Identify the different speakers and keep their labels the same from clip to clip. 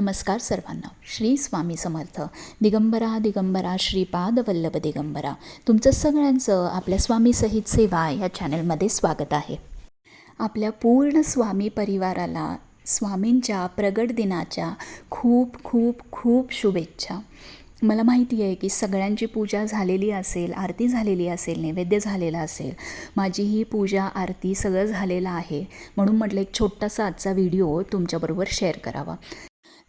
Speaker 1: नमस्कार सर्वांना. श्री स्वामी समर्थ. दिगंबरा दिगंबरा श्रीपाद वल्लभ दिगंबरा. तुमचं सगळ्यांचं आपल्या स्वामी सहित सेवा या चॅनलमध्ये स्वागत आहे. आपल्या पूर्ण स्वामी परिवाराला स्वामींच्या प्रगट दिनाच्या खूप खूप खूप शुभेच्छा. मला माहिती आहे की सगळ्यांची पूजा झालेली असेल आरती झालेली असेल नैवेद्य झालेला असेल माझी ही पूजा आरती सगळं झालेलं आहे म्हणून म्हटलं एक छोटासा आजचा व्हिडिओ तुमच्याबरोबर शेअर करावा.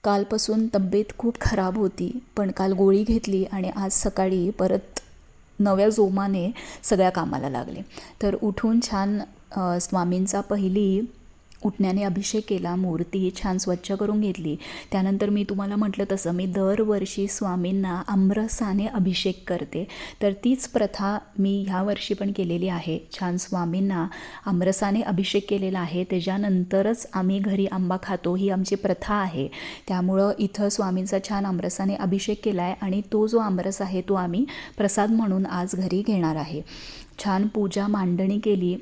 Speaker 1: कालपासून तब्येत खूप खराब होती पण काल गोळी घेतली आणि आज सकाळी परत नव्या जोमाने सगळ्या कामाला लागले. तर उठून छान स्वामींचा पहिली उठण्याने अभिषेक केला मूर्ती छान स्वच्छ करून घेतली. त्यानंतर मी तुम्हाला म्हटलं तसं मी दरवर्षी स्वामींना आमरसाने अभिषेक करते. तर तीच प्रथा मी ह्या वर्षी पण केलेली आहे. छान स्वामींना आमरसाने अभिषेक केलेला आहे. त्याच्यानंतरच आम्ही घरी आंबा खातो ही आमची प्रथा आहे. त्यामुळं इथं स्वामींचा छान आमरसाने अभिषेक केला आहे आणि तो जो आमरस आहे तो आम्ही प्रसाद म्हणून आज घरी घेणार आहे. छान पूजा मांडणी केली.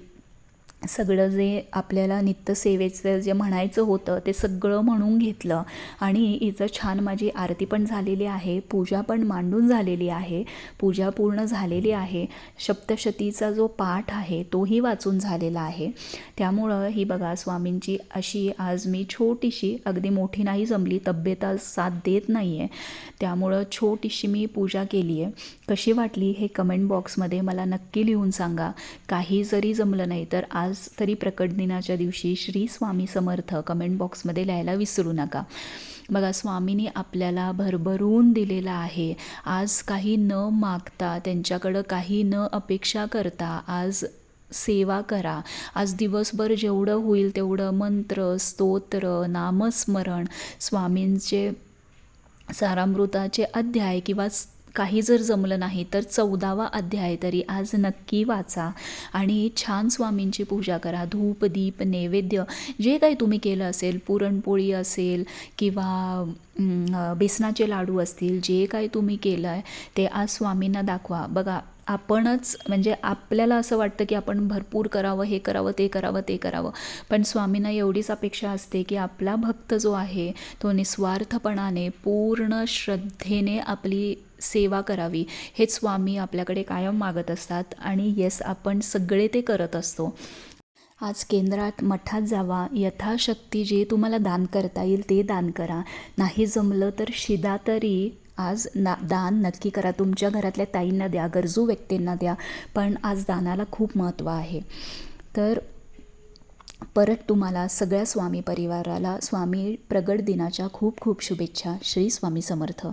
Speaker 1: सगळं जे आपल्याला नित्यसेवेचं जे म्हणायचं होतं ते सगळं म्हणून घेतलं. आणि इथं छान माझी आरती पण झालेली आहे पूजा पण मांडून झालेली आहे पूजा पूर्ण झालेली आहे. सप्तशतीचा जो पाठ आहे तोही वाचून झालेला आहे. त्यामुळं ही बघा स्वामींची अशी आज मी छोटीशी अगदी मोठी नाही जमली तब्येत आज साथ देत नाही आहे त्यामुळं छोटीशी मी पूजा केली आहे कशी वाटली हे कमेंट बॉक्समध्ये मला नक्की लिहून सांगा. काही जरी जमलं नाही तर आज आज तरी प्रकट दिनाच्या दिवशी श्री स्वामी समर्थ कमेंट बॉक्समध्ये लिहायला विसरू नका. बघा स्वामींनी आपल्याला भरभरून दिलेला आहे. आज काही न मागता त्यांच्याकडं काही न अपेक्षा करता आज सेवा करा. आज दिवसभर जेवढं होईल तेवढं मंत्र स्तोत्र नामस्मरण स्वामींचे सारामृताचे अध्याय किंवा काही जर जमलं नाही तर चौदावा अध्याय तरी आज नक्की वाचा आणि छान स्वामींची पूजा करा. धूप दीप नैवेद्य जे काही तुम्ही केलं असेल पुरणपोळी असेल किंवा बेसनाचे लाडू असतील जे काही तुम्ही केलं आहे ते आज स्वामींना दाखवा. बघा आपणच म्हणजे आपल्याला असं वाटतं की आपण भरपूर करावं हे करावं ते करावं ते करावं. पण स्वामींना एवढीच अपेक्षा असते की आपला भक्त जो आहे तो निस्वार्थपणाने पूर्ण श्रद्धेने आपली सेवा करावी. हेच स्वामी आपल्याकडे कायम मागत असतात आणि येस आपण सगळे ते करत असतो. आज केंद्रात मठात जावा. यथाशक्ती जे तुम्हाला दान करता येईल ते दान करा. नाही जमलं तर शिदा तरी आज ना दान नक्की करा. तुमच्या घरातल्या ताईंना द्या गरजू व्यक्तींना द्या पण आज दानाला खूप महत्त्व आहे. तर परत तुम्हाला सगळ्या स्वामी परिवाराला स्वामी प्रगट दिनाच्या खूप खूप शुभेच्छा. श्री स्वामी समर्थ.